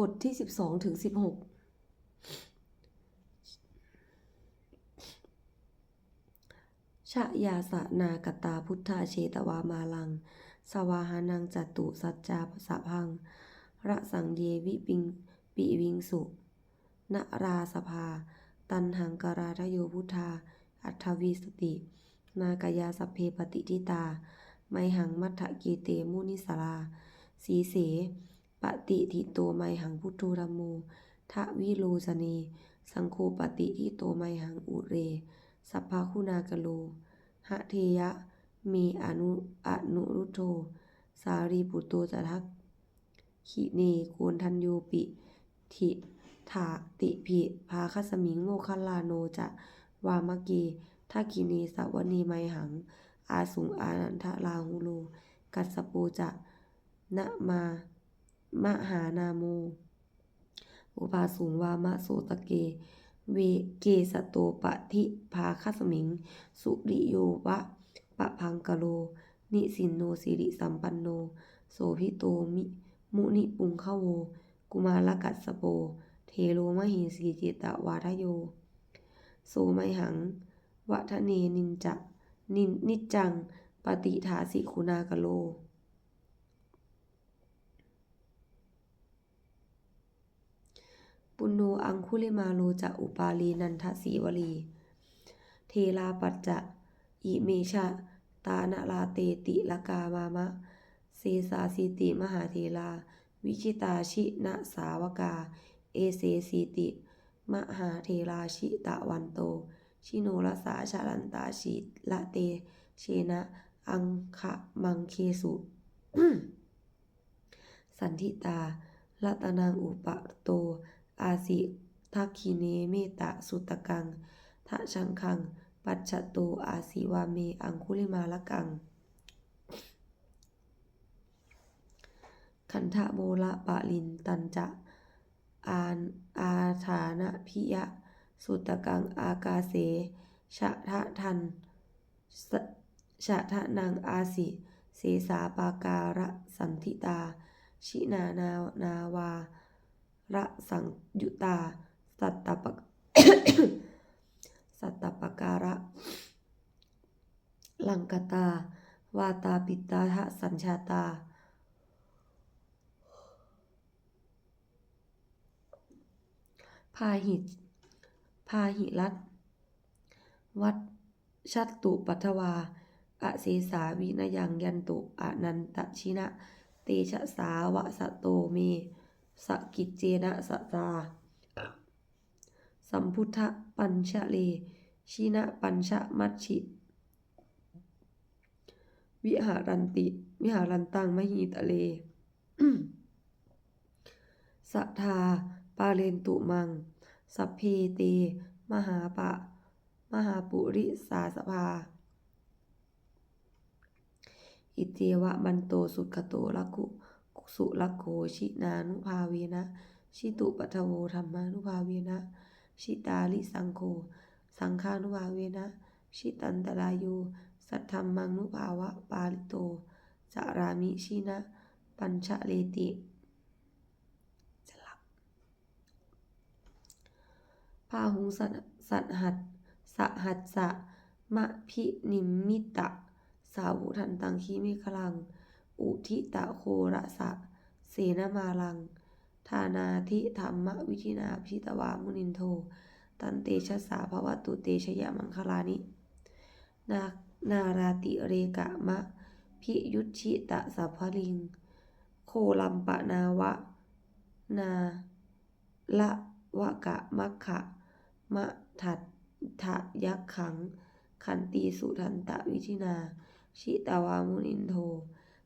บทที่ 12 ถึง 16ชะยาสะนากตาพุทธาเชตวามาลัง สวาหานังจตุสัจจาสะพัง ระสังเยวิปิงปิวิงสุนราสภา ตันหังกราทโยพุทธา อัทธวีสติ นากายาสเพปฏิทิตา ไมหังมัทธกีเตมุนิสราสีเส ปฏิทิโตไมหังพุทโธธรมโมทะวิโลจเน สังโฆปฏิทิโตไมหังอุเร สัพพะคุณากโลหะเทยะเมอนุอนุรุโธ สารีปุตโตจะทักขิเนโกนทันโยปิทิถาติภิภาคสมิงโมคัลลาโนจะวามะเกทักขิเนสวเนไมหัง อาสุงอานันทลาหุโล กัสสโปจะนะมา มหานาโมอุปาสุงวามะโสตเก เวเกสโตปะทิภาคสมิง สุริโยวะปะพังกะโล นิสินโนสิริสัมปันโน โสพิโตมิมุนิปุงคะโว กุมารกัสโป เทโลมหิสีจิตวาทโย โสไมหังวะทเนนินจะนินนิจจัง ปฏิทาสิคุณากะโล ปุณโนอังคุลิมาโลจะอุปาลีนันทสีวลี เทลาปัจจะ อิเมชะ ตานะลาเตติลกามามะ เซสาสีติมหาเทลา วิชิตาชินะสาวกา เอเสสีติ มหาเทราชิตะวันโต ชิโนรสาชาลันตาชิละเต เชนะ อังคะมังเคสุ สันทิตา รัตนังอุปโต อาสิทักขิเนเมตะสุตกังทะชังคัง ปัจฉโตอาสิวาเมอังคุลิมาละกังคันทะโมละปะลินตันจะอานอาฐานะพิยะ สุตกังอากาเสชะทะทันชะทะนังอาสิ เสสาปาการะสันทิตา ชินา นานาวา ระสังยุตา สัตตปะสัตตปการะ ลังกตา วาตาปิตาทะสัญชาตา พาหิต พาหิรัตวัดชัตตุปัทวาอเสสาวินยังยันตุอนันตชินะ เตชะสาวะสะโตเม สกิจเจนะสตา สัมพุทธปัญชะเล ชินะปัญชะมัชชิ วิหารันติ วิหารันตังมหิตะเลสัทธาปาเลนตุมัง สัพเพเต มหาปะ มหาปุริสาสภา อิเตวะมันโตสุขโตลักุ สุลักโขชินานุภาเวนะ ชิตุปัทโวธรรมานุภาเวนะ ชิตาลิสังโฆสังฆานุภาเวนะ ชิตันตรายโยสัทธรรมังนุภาวะปาลิโตจารามิชินะ ปัญชะเลติจะหลับพาหุงสันสัหัดสหัสสะมะพินิมมิตะ สาวุทันตังคีเมฆลัง อุทิตะโคระสะ เสนามาลังทานาทิธรรมวิธินาพิตวามุนินโท ตันเตชะสาภวตุเตชยมังคลานิ นานาราติเรกะมะ พิยุชิตะสัพพลิง โคลัมปะนาวะ นาละวะกะมัคคะมะทัดทะยักขัง ขันตีสุทันตะวิธินา ชิตาวามุนินโท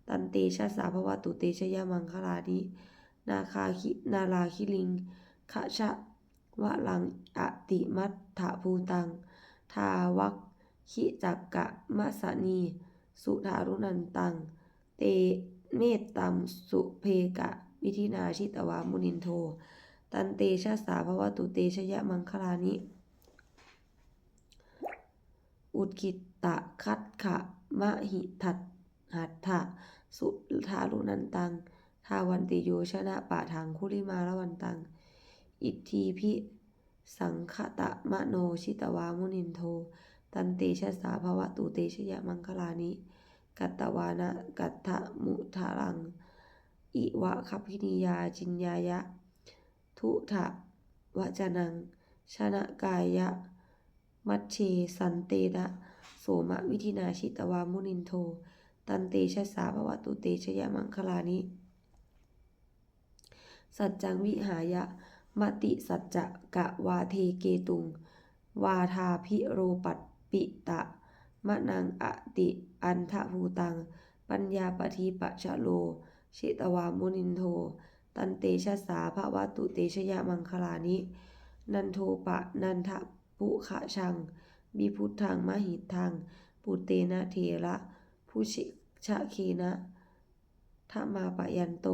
ตันเตชะสาภวตุเตชยมังคลานินาคาคินาราคิลิงขะชะวะลังอติมัตถภูตัง ทาวักขิจักกะมะสะนี สุทารุนันตัง เตเมตตัมสุเพกะ วิธินาชิตวามุนินโท ตันเตชะสาภวตุเตชยมังคลานิอุดกิตตะคัตขะมะหิทัต หัตถะสุทารุนันตัง ทาวันติโยชนะปะถังคุลิมาละวันตัง อิทธีพิ สังคตะมะโนชิตวามุนินโท ตันเตชะสาภวะตุเตชยมังคลานิ กัตตวานะกัตถะมุทารัง อิวะคัพพินิยาจินยายะ ทุถะวจนัง ชนะกายะ มัชเชสันเตนะโสมะวิธินาชิตวามุนินโท ตันเตชะสาภวตุเตชยมังคลานิ สัจจังวิหายะ มติสัจจะกะวาเทเกตุง วาทาพิโรปัตปิตะ มะนังอติอันทะภูตัง ปัญญาปทีปะชะโล ชิตวามุนินโท ตันเตชะสาภวตุเตชยมังคลานิ นันโทปะนันทะปุขะชัง บิพุทธังมหิทัง ปุเตนะเทระ ผู้ชิชะเคนะทะมาปะยันโต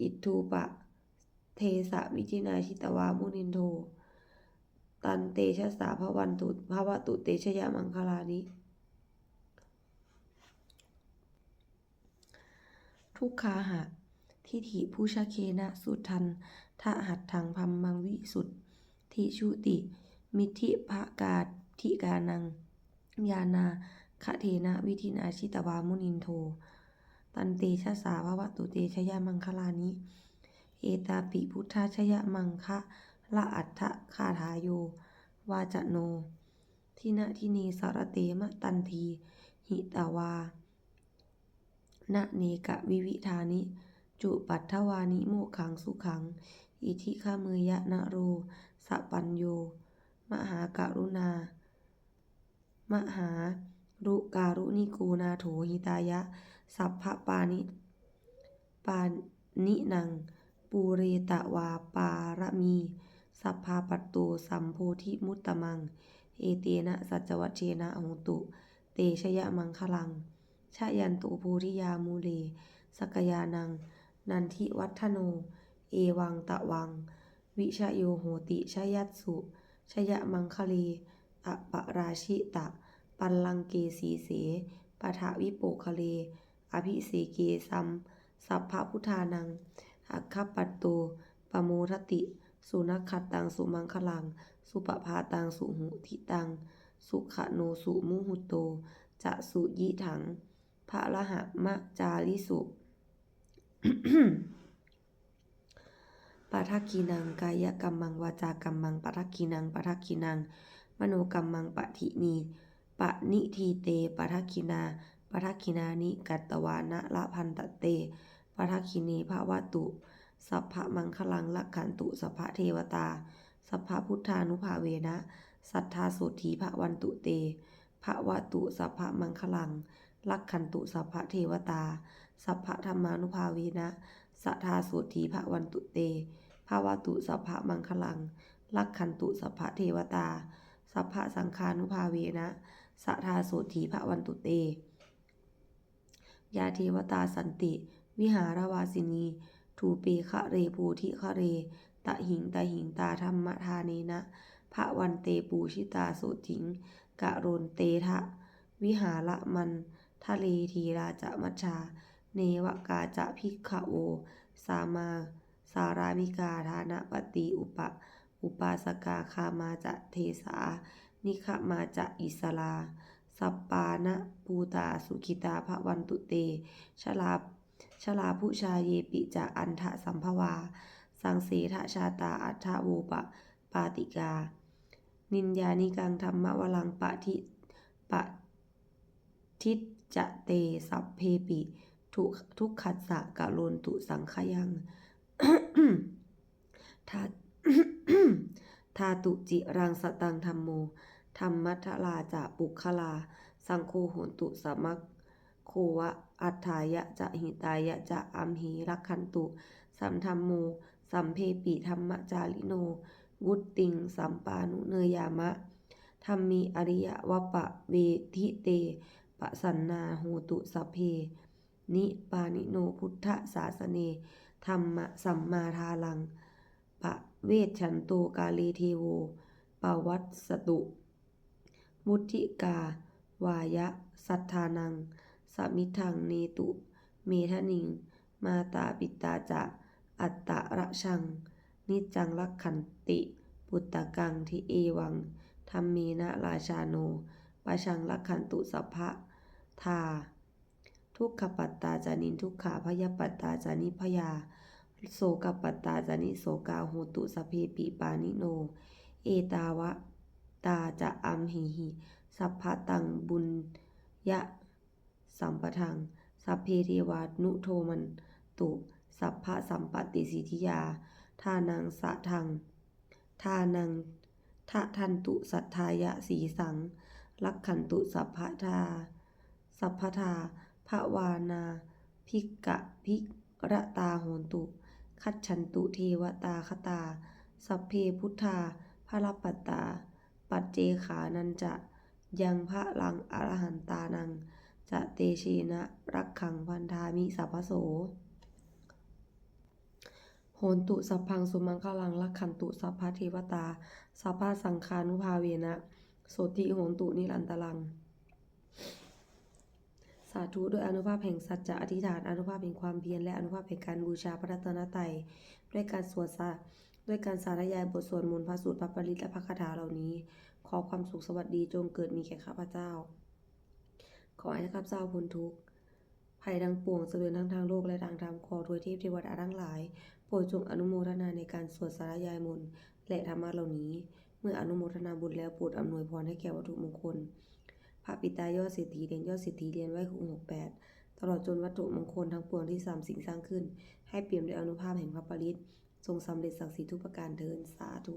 อิทูปะ เทสะวิจินาชิตวามุนินโท ตันเตชะสาภวันตุภวตุเตชยะมังคลานิ ทุกขาหะ ทิฏฐิผู้ชะเคนะ สุทันทะหัตถังพัมมังวิสุทธิชุติ มิธิภกาทิกานัง ยานา คเทนะวิธินาชิตวามุนินโท ตันเตชะสาภวตุเตชยมังคลานิ เอตาปิพุทธชยมังคะละอัฏฐคาถาโย วาจโน ทินะทิเนสารเตมะตันที หิตาวานะเนกะวิวิธานิ จุปัทถวานิโมขังสุขัง อิทิฆามือยะนะโรสะปัญโย มหาการุณา มหา รุการุณิโกนาโถหิตายะ สัพพปานิ ปานินัง ปูเรตะวาปารมี สัพพาปัตโตสัมโพธิมุตตมัง เอเตนะสัจวัชเชนะโหตุ เตชยมังคลังชะยันตุโพธิยามูเล สกยานัง นันทิวัฒโน เอวังตะวัง วิชโยโหติชยัตสุชยมังคเลอปราชิตะ ปัลลังเกสีเสปะทะวิโปคะเล อภิเสเกสัม สัพพะพุทธานัง อัคคปัตโตปโมทติ สุนัขขัตตัง สุมังคลัง สุปภาตัง สุหุทิตัง สุขโนสุมุหุโต จะสุยิถัง พระละหะมะจาริสุปาทักขีนังกายกรรมังวาจากรรมังปาทักขีนังปาทักขีนัง มโนกรรมังปะทินี ปะนิทีเตปาทักขีนาปาทักขีนานิกัตตวานะละพันตะเตปาทักขีนีภาวตุ สัพพะมังคลังลักขันตุสัพพะเทวตา สัพพะพุทธานุภาเวนะ สัทธาโสธีภะวันตุเตภะวตุสัพพะมังคลังลักขันตุสัพพะเทวตา สัพพะธรรมานุภาเวนะสัทธาโสธีภะวันตุเตภาวตุสัพพะมังคลังลักขันตุสัพพะเทวตา สัพพะสังฆานุภาเวนะ สทาโสธีภะวันตุเต ยาเทวตาสันติ วิหารวาสินีทูเปคะเรภูทิคะเร ตะหิงตะหิงตาธรรมทาเนนะ พระวันเตปูชิตาโสถิง กะโรนเตทะ วิหาระมัน ทะเลทีราจะมัชชา เนวกาจะพิกขโวสามา สารามิกาทานะปฏิอุปะ อุปาสกาคามาจะเทสา นิขมาจะอิสลา สัปปานะปูตาสุขิตาภวันตุเต ชลาชลาผู้ชาเยปิจะอันทะสัมภวา สังเสทชาตาอัฏฐโวปะปาติกา นินยานิกังธรรมวลังปะทิปะทิจจะเตสัพเพปิทุทุกขัสสะกะโลนตุสังขยังทาทาตุจิรังสตังธรรมโม ธรรมัทลาจะปุคลา สังโฆโหนตุสมัคโควะ อัฏฐายะจะหิตายะจะอัมหีรักขันตุ สัมธรรมโม สัมเพปิธรรมจาริโน วุตติง สัมปานุเนยามะ ธรรมีอริยวปะเวทิเต ปะสันนาโหตุสัพเพ นิปานิโนพุทธศาสเน ธรรมะสัมมาทาลัง ปะเวชฉันโตกาเลเทโวปวัตสตุ มุทิกา วายะ สัทธานัง สมิทังเนตุ เมทนิง มาตาปิตาจะ อัตตะระชัง นิจังรักขันติ ปุตตะกังทิเอวังธรรมเมนะราชาโนปะชังรักขันตุสัพพะทา ทุกขปัตตาจานินทุกขาพยปัตตาจานิพยา โสกปัตตาจานิโสกาโหตุสเพปิปานิโน เอตาวะ ตาจะอัมหิหิ สัพพะตังบุญยะสัมปทัง สัพเพเทวานุโทมันตุ สัพพะสัมปติสิทธิยาทานังสะทังทานังทะทันตุสัทธายะสีสัง ลักขันตุสัพพะทา สัพพทาภวานาภิกกะภิกระตาโหนตุ คัจฉันตุเทวตาคตา สัพเพพุทธาพระปัตตา ปัจเจขานันจะยังพระลังอรหันตานังจะเตเชนะรักขังพันธามิสัพโสโหนตุสัพพังสุมังคลังลักขันตุสัพพเทวตาสัพพะสังคานุภาเวนะโสติโหนตุนิรันตลัง สาธุด้วยอนุภาพแห่งสัจจะอธิษฐานอนุภาพแห่งความเพียรและอนุภาพแห่งการบูชาพระรัตนตรัยด้วยการสวดสา ด้วยการสาธยายบทสวดมนต์พระสูตรพระปริตและพระคาถาเหล่านี้ ขอความสุขสวัสดีจงเกิดมีแก่ข้าพเจ้า ขอให้ข้าพเจ้าพ้นทุกข์ภัยดังปวงเสด็จทั้งทางโลกและทางธรรมขอทวยเทพเทวดาทั้งหลาย โปรดจงอนุโมทนาในการสวดสาธยายมนต์และธรรมะเหล่านี้ เมื่ออนุโมทนาบุญแล้วโปรดอำนวยพรให้แก่วัตถุมงคล พระปิตายอดเศรษฐีเรียนยอดเศรษฐีเรียนไหวคุงหกแปดตลอดจนวัตถุมงคลทั้งปวงที่สามสิ่งสร้างขึ้น ให้เปี่ยมด้วยอนุภาพแห่งพระปริต ทรงสำเร็จศักดิ์สิทธิ์ทุกประการเทินสาธุ